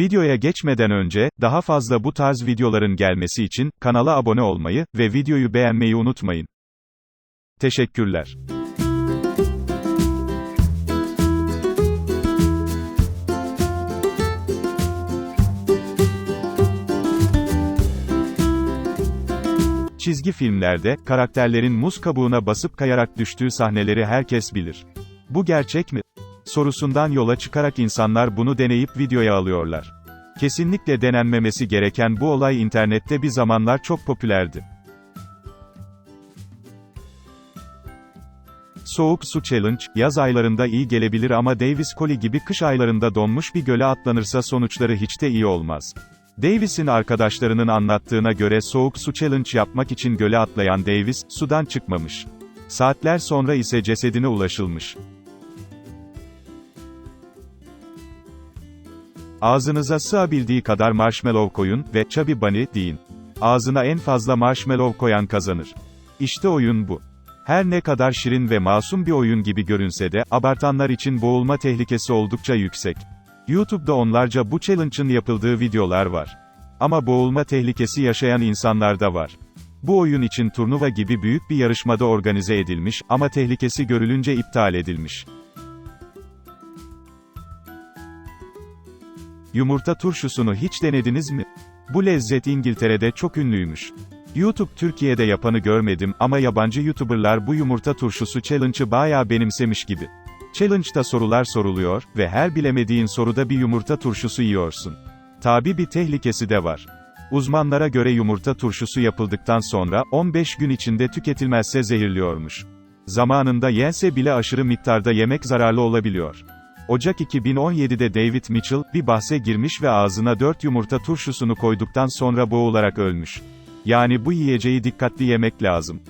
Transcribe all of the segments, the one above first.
Videoya geçmeden önce, daha fazla bu tarz videoların gelmesi için, kanala abone olmayı ve videoyu beğenmeyi unutmayın. Teşekkürler. Çizgi filmlerde, karakterlerin muz kabuğuna basıp kayarak düştüğü sahneleri herkes bilir. Bu gerçek mi? Sorusundan yola çıkarak insanlar bunu deneyip videoya alıyorlar. Kesinlikle denenmemesi gereken bu olay internette bir zamanlar çok popülerdi. Soğuk su challenge, yaz aylarında iyi gelebilir ama Davis Koli gibi kış aylarında donmuş bir göle atlanırsa sonuçları hiç de iyi olmaz. Davis'in arkadaşlarının anlattığına göre soğuk su challenge yapmak için göle atlayan Davis, sudan çıkmamış. Saatler sonra ise cesedine ulaşılmış. Ağzınıza sığabildiği kadar marshmallow koyun ve Chubby Bunny deyin. Ağzına en fazla marshmallow koyan kazanır. İşte oyun bu. Her ne kadar şirin ve masum bir oyun gibi görünse de, abartanlar için boğulma tehlikesi oldukça yüksek. YouTube'da onlarca bu challenge'ın yapıldığı videolar var. Ama boğulma tehlikesi yaşayan insanlar da var. Bu oyun için turnuva gibi büyük bir yarışmada organize edilmiş ama tehlikesi görülünce iptal edilmiş. Yumurta turşusunu hiç denediniz mi? Bu lezzet İngiltere'de çok ünlüymüş. YouTube Türkiye'de yapanı görmedim ama yabancı YouTuber'lar bu yumurta turşusu challenge'ı bayağı benimsemiş gibi. Challenge'da sorular soruluyor ve her bilemediğin soruda bir yumurta turşusu yiyorsun. Tabi bir tehlikesi de var. Uzmanlara göre yumurta turşusu yapıldıktan sonra 15 gün içinde tüketilmezse zehirliyormuş. Zamanında yense bile aşırı miktarda yemek zararlı olabiliyor. Ocak 2017'de David Mitchell, bir bahse girmiş ve ağzına 4 yumurta turşusunu koyduktan sonra boğularak ölmüş. Yani bu yiyeceği dikkatli yemek lazım.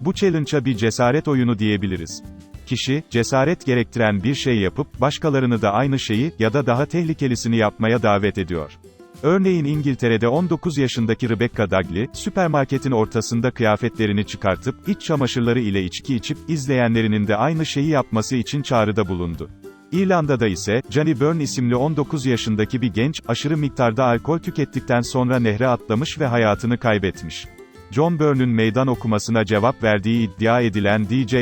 Bu challenge'a bir cesaret oyunu diyebiliriz. Kişi, cesaret gerektiren bir şey yapıp, başkalarını da aynı şeyi, ya da daha tehlikelisini yapmaya davet ediyor. Örneğin İngiltere'de 19 yaşındaki Rebecca Dagley, süpermarketin ortasında kıyafetlerini çıkartıp, iç çamaşırları ile içki içip, izleyenlerinin de aynı şeyi yapması için çağrıda bulundu. İrlanda'da ise, Johnny Byrne isimli 19 yaşındaki bir genç, aşırı miktarda alkol tükettikten sonra nehre atlamış ve hayatını kaybetmiş. John Byrne'ün meydan okumasına cevap verdiği iddia edilen DJ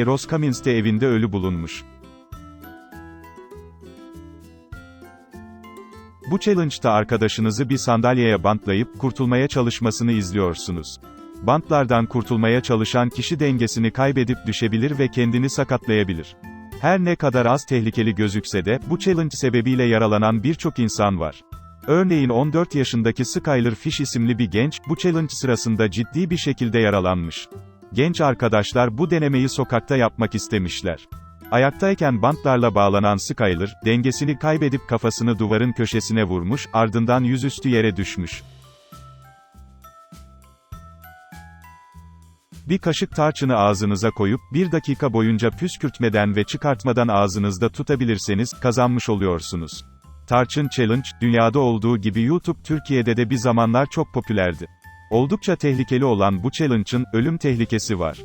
de evinde ölü bulunmuş. Bu challenge'da arkadaşınızı bir sandalyeye bantlayıp, kurtulmaya çalışmasını izliyorsunuz. Bantlardan kurtulmaya çalışan kişi dengesini kaybedip düşebilir ve kendini sakatlayabilir. Her ne kadar az tehlikeli gözükse de, bu challenge sebebiyle yaralanan birçok insan var. Örneğin 14 yaşındaki Skyler Fish isimli bir genç, bu challenge sırasında ciddi bir şekilde yaralanmış. Genç arkadaşlar bu denemeyi sokakta yapmak istemişler. Ayaktayken bantlarla bağlanan Skyler, dengesini kaybedip kafasını duvarın köşesine vurmuş, ardından yüzüstü yere düşmüş. Bir kaşık tarçını ağzınıza koyup, bir dakika boyunca püskürtmeden ve çıkartmadan ağzınızda tutabilirseniz, kazanmış oluyorsunuz. Tarçın Challenge, dünyada olduğu gibi YouTube Türkiye'de de bir zamanlar çok popülerdi. Oldukça tehlikeli olan bu challenge'ın, ölüm tehlikesi var.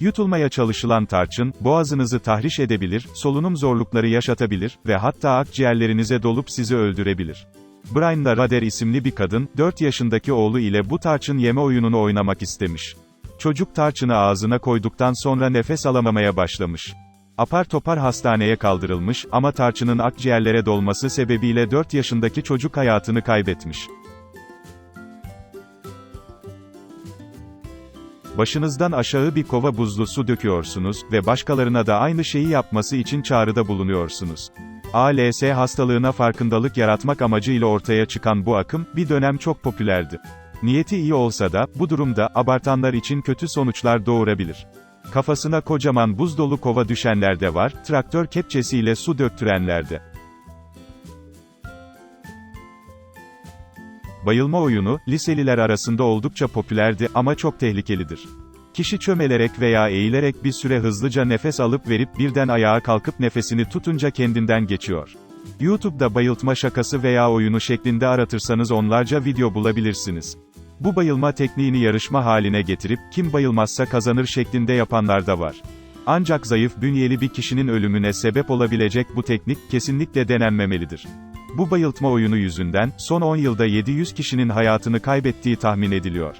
Yutulmaya çalışılan tarçın, boğazınızı tahriş edebilir, solunum zorlukları yaşatabilir ve hatta akciğerlerinize dolup sizi öldürebilir. Brianna Rader isimli bir kadın, 4 yaşındaki oğlu ile bu tarçın yeme oyununu oynamak istemiş. Çocuk tarçını ağzına koyduktan sonra nefes alamamaya başlamış. Apar topar hastaneye kaldırılmış ama tarçının akciğerlere dolması sebebiyle 4 yaşındaki çocuk hayatını kaybetmiş. Başınızdan aşağı bir kova buzlu su döküyorsunuz ve başkalarına da aynı şeyi yapması için çağrıda bulunuyorsunuz. ALS hastalığına farkındalık yaratmak amacıyla ortaya çıkan bu akım, bir dönem çok popülerdi. Niyeti iyi olsa da, bu durumda, abartanlar için kötü sonuçlar doğurabilir. Kafasına kocaman buz dolu kova düşenler de var, traktör kepçesiyle su döktürenler de. Bayılma oyunu, liseliler arasında oldukça popülerdi ama çok tehlikelidir. Kişi çömelerek veya eğilerek bir süre hızlıca nefes alıp verip birden ayağa kalkıp nefesini tutunca kendinden geçiyor. YouTube'da bayıltma şakası veya oyunu şeklinde aratırsanız onlarca video bulabilirsiniz. Bu bayılma tekniğini yarışma haline getirip, kim bayılmazsa kazanır şeklinde yapanlar da var. Ancak zayıf bünyeli bir kişinin ölümüne sebep olabilecek bu teknik, kesinlikle denenmemelidir. Bu bayıltma oyunu yüzünden, son 10 yılda 700 kişinin hayatını kaybettiği tahmin ediliyor.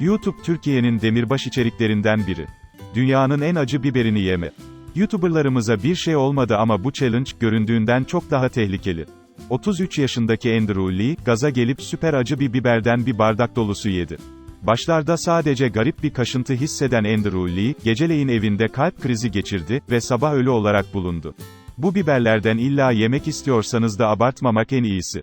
YouTube Türkiye'nin demirbaş içeriklerinden biri. Dünyanın en acı biberini yeme. YouTuberlarımıza bir şey olmadı ama bu challenge, göründüğünden çok daha tehlikeli. 33 yaşındaki Andrew Lee, gaza gelip süper acı bir biberden bir bardak dolusu yedi. Başlarda sadece garip bir kaşıntı hisseden Andrew Lee, geceleyin evinde kalp krizi geçirdi ve sabah ölü olarak bulundu. Bu biberlerden illa yemek istiyorsanız da abartmamak en iyisi.